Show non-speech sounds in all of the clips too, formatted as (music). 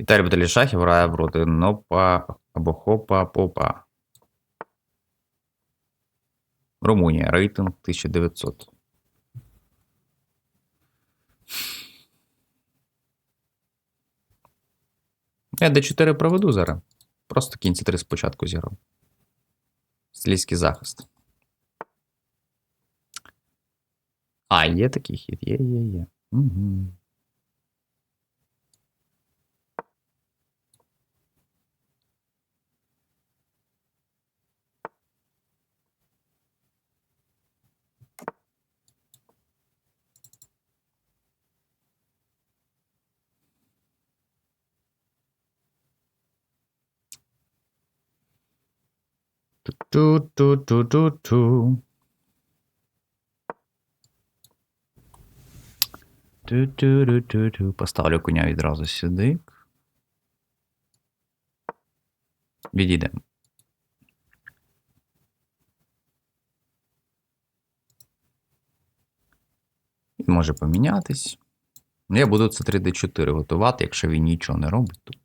Віталій Баталій Шахів грає проти Нопа або Хопа Попа. Румунія. Рейтинг 1900. Я D4 проведу зараз. Просто кінці 3 спочатку зіграв. Слізький захист. А, є такий хід, є, є, є. Угу. Ту-ту-ту-ту-ту. Ту-ту-ту-ту-ту. Поставлю коня відразу сюди. Відійдемо. Він може помінятись. Я буду це 3D4 готувати, якщо він нічого не робить тут.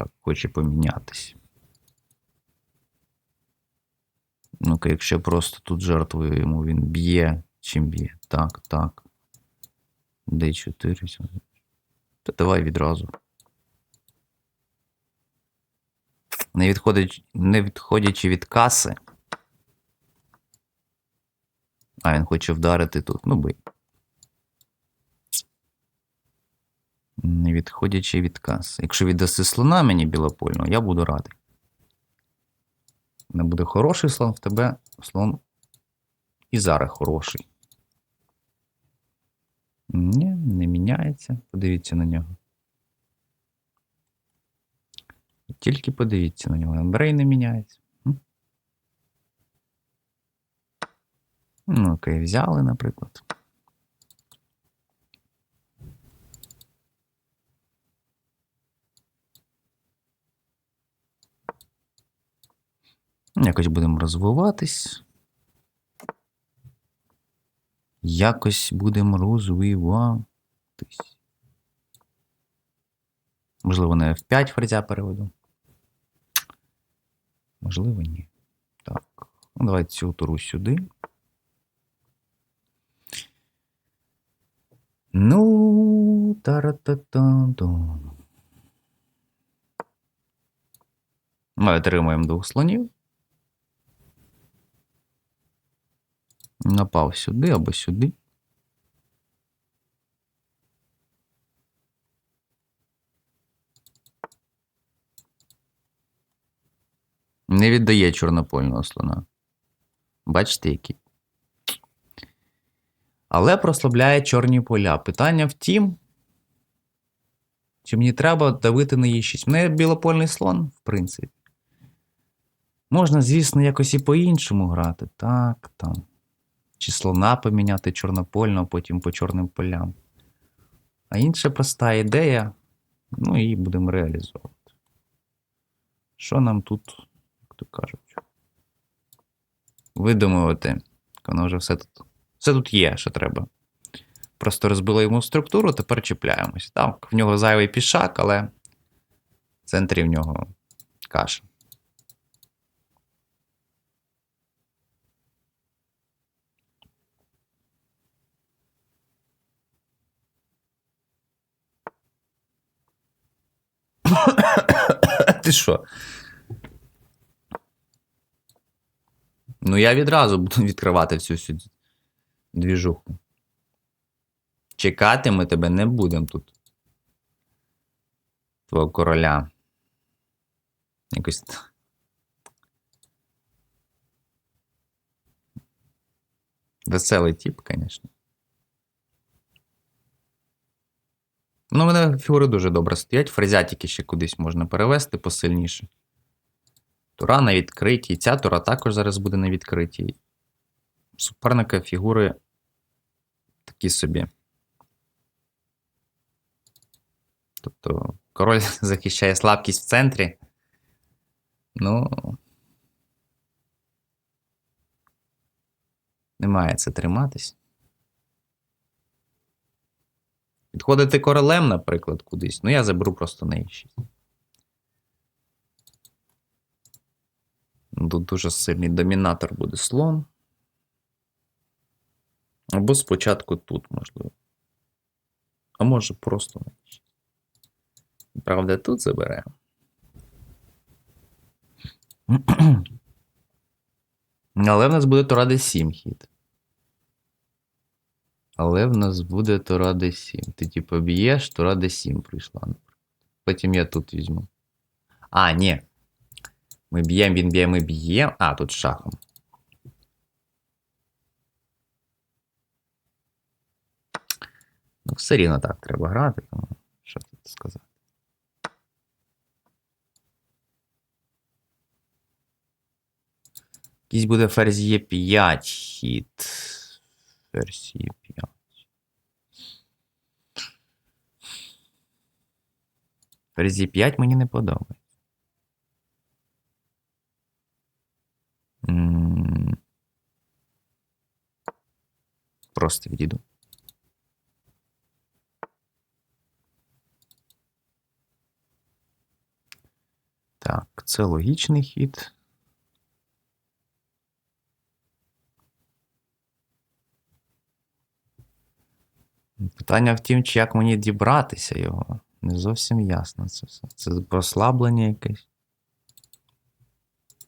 Так, хоче помінятись. Ну-ка, якщо просто тут жертвую йому, він б'є, чим б'є. Так, так. D4. Та давай відразу. Не, відходить, не відходячи від каси. А, він хоче вдарити тут. Ну бий. Не відходячи від каси. Якщо віддаси слона мені білопольного, я буду радий. Не буде хороший слон в тебе, слон і зараз хороший. Ні, не міняється. Подивіться на нього. Тільки подивіться на нього. Ембрей не міняється. Ну, окей, взяли, наприклад. Якось будемо розвиватись. Якось будемо розвиватись. Можливо, не F5 ферзя переведу. Можливо, ні. Так. Ну, давайте цю туру сюди. Ну, тара-та-та-та. Ми отримуємо двох слонів. Напав сюди або сюди. Не віддає чорнопольного слона. Бачите, який? Але прослабляє чорні поля. Питання втім, чи мені треба давити на Е6? У мене білопольний слон, в принципі. Можна, звісно, якось і по-іншому грати. Так, там. Чи слона поміняти чорнопольного, потім по чорним полям. А інша проста ідея. Ну, її будемо реалізовувати. Що нам тут, як то кажуть, видумувати? Воно вже все тут. Все тут є, що треба. Просто розбили йому структуру, тепер чіпляємось. Так, в нього зайвий пішак, але в центрі в нього каша. (coughs) Ти що? Ну, я відразу буду (laughs) відкривати всю цю двіжуху. Чекати ми тебе не будемо тут. Твого короля. Якось. Веселий тип, звісно. Ну, мене фігури дуже добре стоять. Фрезятики ще кудись можна перевести посильніше. Тура на відкритій. Ця тура також зараз буде на відкритій. Суперника фігури такі собі. Тобто, король (laughs) захищає слабкість в центрі. Ну. Не має це триматись. Підходити королем, наприклад, кудись. Ну, я заберу просто на e6. Ну, Тут дуже сильний домінатор буде слон. Або спочатку тут, можливо. А може просто на e6. Правда, тут заберемо. (clears throat) Але в нас буде Тора d7 хід. Але в нас буде Тора d7. Ти типу б'єш, Тора d7 прийшла. Потім я тут візьму. А, ні. Ми б'ємо, він б'є, ми б'ємо. А, тут шахом. Ну, все рівно так треба грати, тому що тут сказати. Якийсь буде ферзь є 5 хід. Є 5. Ферзь є 5 мені не подобається. Просто відійду. Так, це логічний хід. Питання в тім, чи як мені дібратися його. Не зовсім ясно це все. Це прослаблення якесь.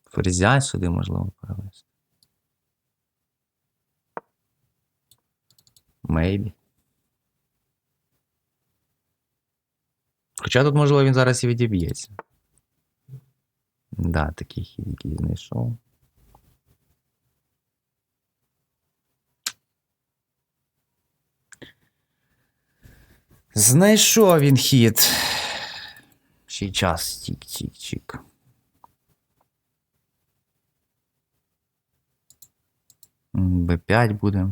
Ферзя сюди можливо перевести. Maybe. Хоча тут, можливо, він зараз і відіб'ється. Да, такий хід, який знайшов. Знайшов він хід. Ще й час тік-тік-тік. Б5 буде.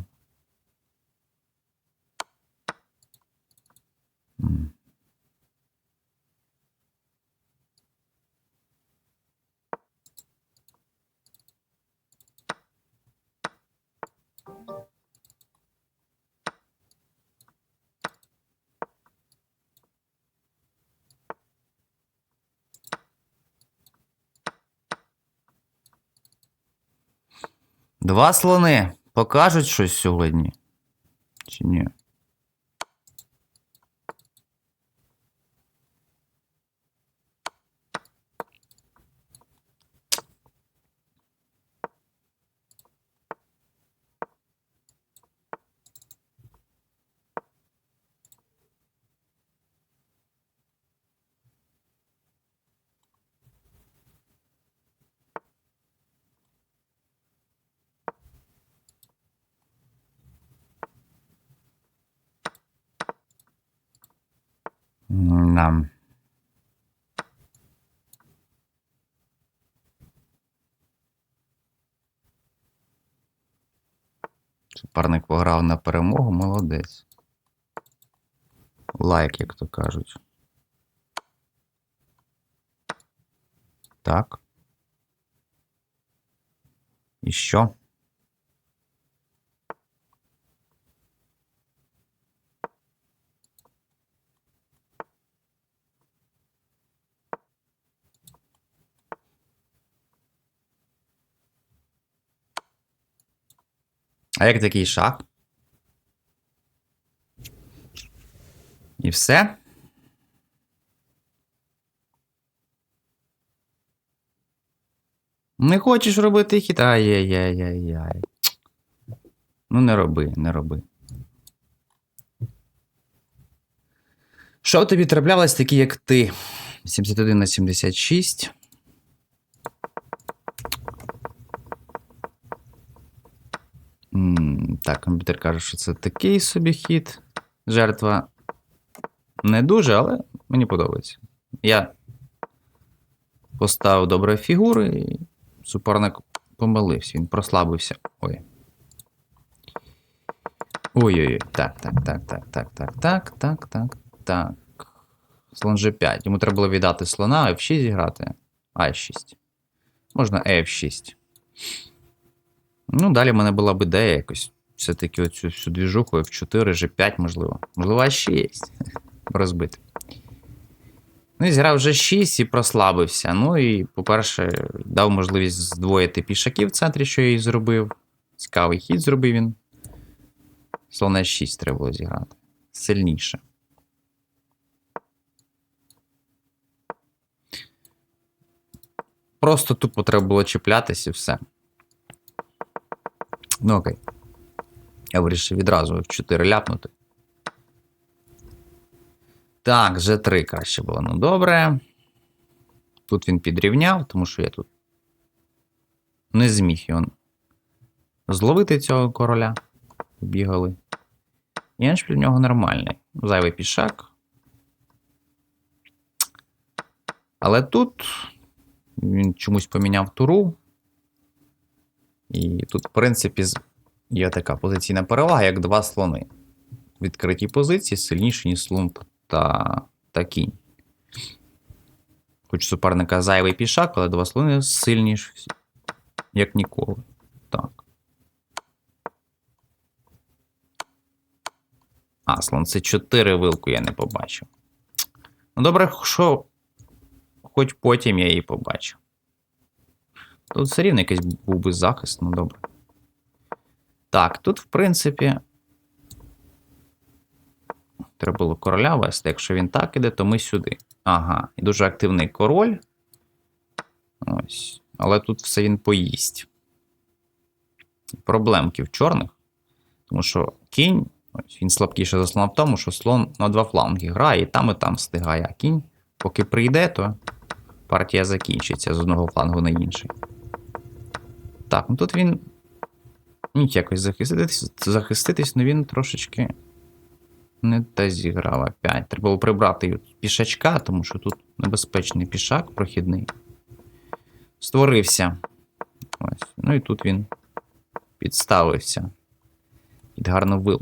Два слони покажуть щось сьогодні? Чи ні? Нам. Суперник пограв на перемогу, молодець. Лайк, як то кажуть. Так. І що? А як такий шах? І все? Не хочеш робити хід? Ай-яй-яй-яй-яй. Ну, не роби, не роби. Що тобі траплялось такі, як ти? 71 на 76. Так, комп'ютер каже, що це такий собі хід. Жертва не дуже, але мені подобається. Я поставив добре фігури, і суперник помилився, він прослабився. Ой. Ой-ой-ой. Так, так, так, так, так, так, так, так, так, так. Слон G5. Йому треба було віддати слона, F6 зіграти. А6. Можна F6. Ну, далі в мене була б ідея якось все-таки оцю всю двіжуху F4, G5, можливо. Можливо, H6 розбити. Ну і зіграв вже 6 і прослабився. Ну і, по-перше, дав можливість здвоїти пішаків в центрі, що я і зробив. Цікавий хід зробив він. Слон H6 треба було зіграти. Сильніше. Просто тупо треба було чіплятись і все. Ну окей. Я вирішив відразу в 4 ляпнути. Так, G3 краще було. Ну добре. Тут він підрівняв, тому що я тут не зміг його зловити цього короля. Бігали. І еншпіль в нього нормальний. Зайвий пішак. Але тут він чомусь поміняв туру. І тут, в принципі, є така позиційна перевага, як два слони. Відкриті позиції сильніші, ніж слон та, та кінь. Хоч суперника зайвий пішак, але два слони сильніші, як ніколи. Так. А, слон це 4 вилку я не побачив. Ну, добре, що хоч потім я її побачив. Тут все рівно якийсь був би захист, ну добре. Так, тут, в принципі. Треба було короля вести. Якщо він так іде, то ми сюди. Ага, і дуже активний король. Ось. Але тут все він поїсть. Проблемки в чорних. Тому що кінь, ось він слабкіше за слона в тому, що слон на два фланги грає, і там, і там встигає. А кінь, поки прийде, то партія закінчиться з одного флангу на інший. Так, ну тут він міг якось захиститись, захиститись, але він трошечки не те зіграв опять. Треба було прибрати пішачка, тому що тут небезпечний пішак прохідний. Створився. Ось. Ну і тут він підставився. Під гарно вилив.